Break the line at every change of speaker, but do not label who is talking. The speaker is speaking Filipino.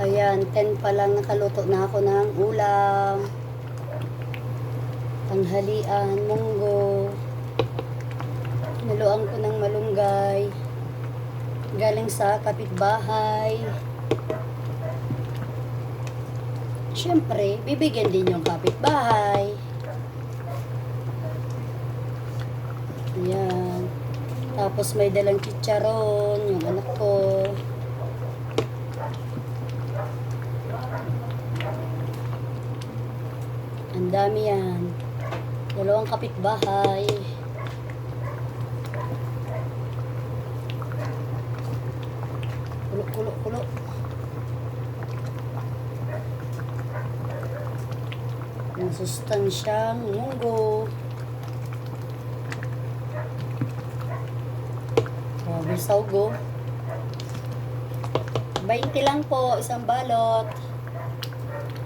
Ayan, 10 pa lang nakaluto na ako ng ulam. Tanghalian, munggo. Niluan ko ng malunggay. Galing sa kapitbahay. Siyempre, bibigyan din yung kapitbahay. Ayan. Tapos may dalang chicharon, yung anak ko. Ang dami yan. Dalawang kapitbahay. Kulo, kulo, kulo. Ang sustansyang munggo. Grabe saugo. 20 lang po, isang balot.